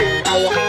I will have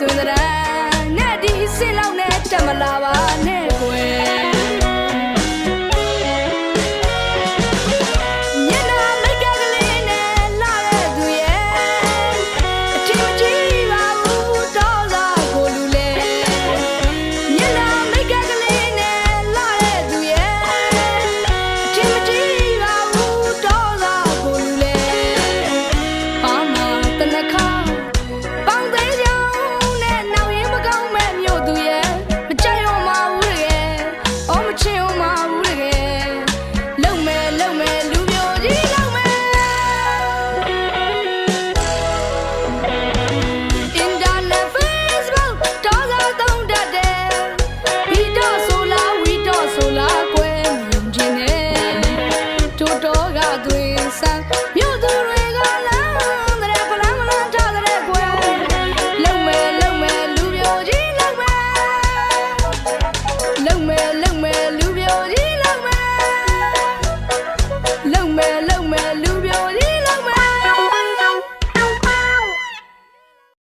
သူသရနဲ့ဒီစစ်လောက်နဲ့တက်မလာပါ